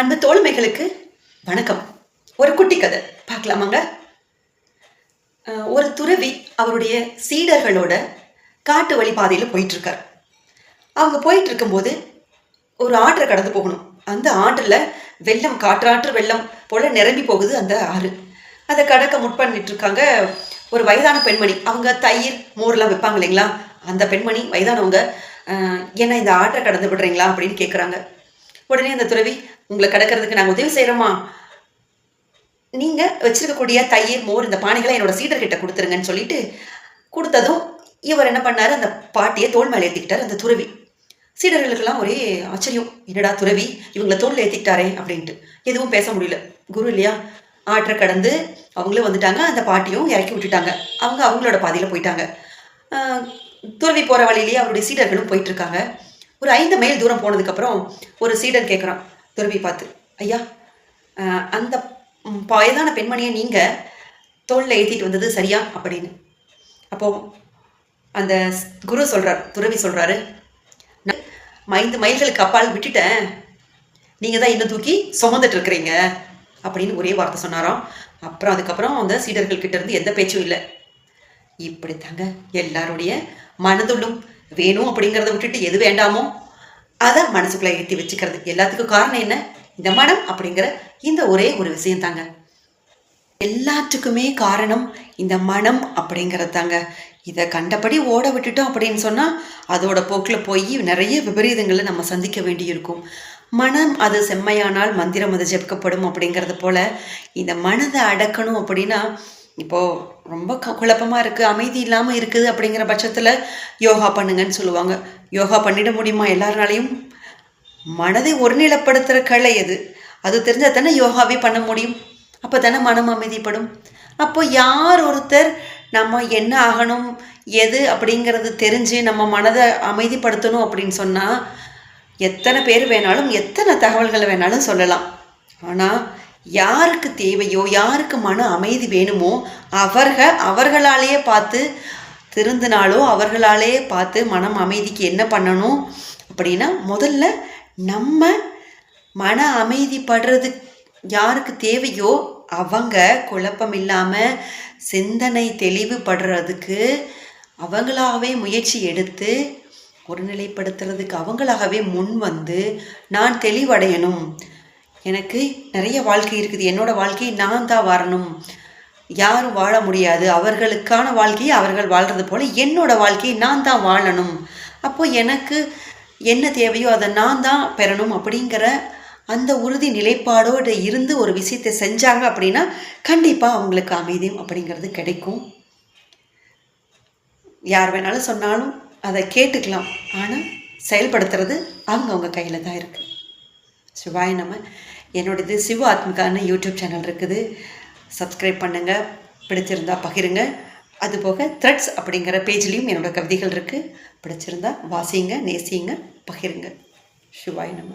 அன்பு தோழமைகளுக்கு வணக்கம். ஒரு குட்டி கதை. பார்க்கலாமாங்க? ஒரு துறவி அவருடைய சீடர்களோட காட்டு வழி பாதையில் போயிட்டுருக்கார். அவங்க போயிட்டு இருக்கும்போது ஒரு ஆற்றை கடந்து போகணும். அந்த ஆற்றில் வெள்ளம் காற்றாற்று வெள்ளம் போல நிரம்பி போகுது அந்த ஆறு. அதை கடக்க முற்பண்ணிட்டு இருக்காங்க ஒரு வயதான பெண்மணி. அவங்க தயிர் மோர்லாம் வைப்பாங்க இல்லைங்களா? அந்த பெண்மணி வயதானவங்க என்ன இந்த ஆற்றை கடந்து விடுறீங்களா? அப்படின்னு கேட்குறாங்க உடனே அந்த துறவி உங்களை கடக்கிறதுக்கு நாங்கள் உதவி செய்கிறோமா நீங்கள் வச்சிருக்கக்கூடிய தயிர் மோர் இந்த பானைகளை என்னோட சீடர்கிட்ட கொடுத்துருங்கன்னு சொல்லிட்டு கொடுத்ததும் இவர் என்ன பண்ணார்? அந்த பாட்டியை தோல் மேலே ஏற்றிக்கிட்டார் அந்த துறவி. சீடர்களுக்கெல்லாம் ஒரே ஆச்சரியம். என்னடா துறவி இவங்கள தோல் ஏற்றிக்கிட்டாரே அப்படின்ட்டு. எதுவும் பேச முடியல. குரு இல்லையா? ஆற்றை கடந்து அவங்களும் வந்துட்டாங்க. அந்த பாட்டியும் இறக்கி விட்டுட்டாங்க. அவங்க அவங்களோட பாதையில் போயிட்டாங்க. துறவி போகிற வழியிலேயே அவருடைய சீடர்களும் போயிட்டுருக்காங்க ஒரு ஐந்து மைல் தூரம் போனதுக்கப்புறம் ஒரு சீடர் கேட்குறான் துறவி பார்த்து ஐயா அந்த வயதான பெண்மணியை நீங்கள் தோளில் ஏற்றிட்டு வந்தது சரியா? அப்படின்னு. அப்போது அந்த ஸ்- குரு சொல்கிறார் துறவி சொல்கிறாரு ஐந்து மைல்களுக்கு அப்பால் விட்டுட்டேன். நீங்கள் தான் இன்னும் தூக்கி சுமந்துட்டு இருக்கிறீங்க? அப்படின்னு ஒரே வார்த்தை சொன்னாராம். அப்புறம் அதுக்கப்புறம் அந்த சீடர்கள் கிட்டேருந்து எந்த பேச்சும் இல்லை. இப்படித்தாங்க எல்லாருடைய மனதுள்ளும் வேணும் அப்படிங்கிறத விட்டுட்டு எது வேண்டாமோ அதை மனசுக்குள்ள ஏற்றி வச்சுக்கிறது. எல்லாத்துக்கும் காரணம் என்ன? இந்த மனம் அப்படிங்கிற இந்த ஒரே ஒரு விஷயம் தாங்க எல்லாத்துக்குமே காரணம் இந்த மனம் அப்படிங்கிறது தாங்க இதை கண்டபடி ஓட விட்டுட்டோம் அப்படின்னு சொன்னால் அதோட போக்கில் போய் நிறைய விபரீதங்களை நம்ம சந்திக்க வேண்டியிருக்கும். மனம் அது செம்மையானால் மந்திரம் அது ஜெபிக்கப்படும் அப்படிங்கிறது போல் இந்த மனதை அடக்கணும் அப்படின்னா இப்போது ரொம்ப க குழப்பமாக இருக்குது அமைதி இல்லாமல் இருக்குது அப்படிங்கிற பட்சத்தில் யோகா பண்ணுங்கன்னு சொல்லுவாங்க. யோகா பண்ணிட முடியுமா எல்லாருனாலையும்? மனதை ஒருநிலைப்படுத்துகிற கலை அது. அது தெரிஞ்சால் தானே யோகாவே பண்ண முடியும். அப்போ தானே மனம் அமைதிப்படும். அப்போ யார் ஒருத்தர் நம்ம என்ன ஆகணும் எது அப்படிங்கிறது தெரிஞ்சு நம்ம மனதை அமைதிப்படுத்தணும் அப்படின்னு சொன்னால் எத்தனை பேர் வேணாலும் எத்தனை தகவல்களை வேணாலும் சொல்லலாம். ஆனால் யாருக்கு தேவையோ யாருக்கு மன அமைதி வேணுமோ அவர்கள் அவர்களாலேயே பார்த்து திருந்தினாலோ அவர்களாலேயே பார்த்து மனம் அமைதிக்கு என்ன பண்ணணும் அப்படின்னா முதல்ல நம்ம மன அமைதிப்படுறது யாருக்கு தேவையோ அவங்க குழப்பம் இல்லாமல் சிந்தனை தெளிவுபடுறதுக்கு அவங்களாகவே முயற்சி எடுத்து ஒருநிலைப்படுத்துறதுக்கு அவங்களாகவே முன் வந்து நான் தெளிவடையணும். எனக்கு நிறைய வாழ்க்கை இருக்குது. என்னோட வாழ்க்கையை நான் தான் வரணும் யாரும் வாழ முடியாது. அவர்களுக்கான வாழ்க்கையை அவர்கள் வாழ்கிறது போல் என்னோட வாழ்க்கையை நான் தான் வாழணும். அப்போது எனக்கு என்ன தேவையோ அதை நான் தான் பெறணும் அப்படிங்கிற அந்த உறுதி நிலைப்பாடோடு இருந்து ஒரு விஷயத்தை செஞ்சாங்க அப்படின்னா கண்டிப்பாக அவங்களுக்கு அமைதியும் அப்படிங்கிறது கிடைக்கும். யார் வேணாலும் சொன்னாலும் அதை கேட்டுக்கலாம். ஆனால் செயல்படுத்துறது அவங்கவுங்க கையில் தான் இருக்குது சிவாய் நம்ம என்னோடது சிவ ஆத்மிகான்னு யூடியூப் சேனல் இருக்குது. சப்ஸ்கிரைப் பண்ணுங்கள் பிடிச்சிருந்தா பகிருங்க. அதுபோக த்ரெட்ஸ் அப்படிங்கிற பேஜ்லேயும் என்னோட கவிதைகள் இருக்குது பிடிச்சிருந்தா வாசிங்க நேசிங்க பகிருங்க. சிவாய் நம்ம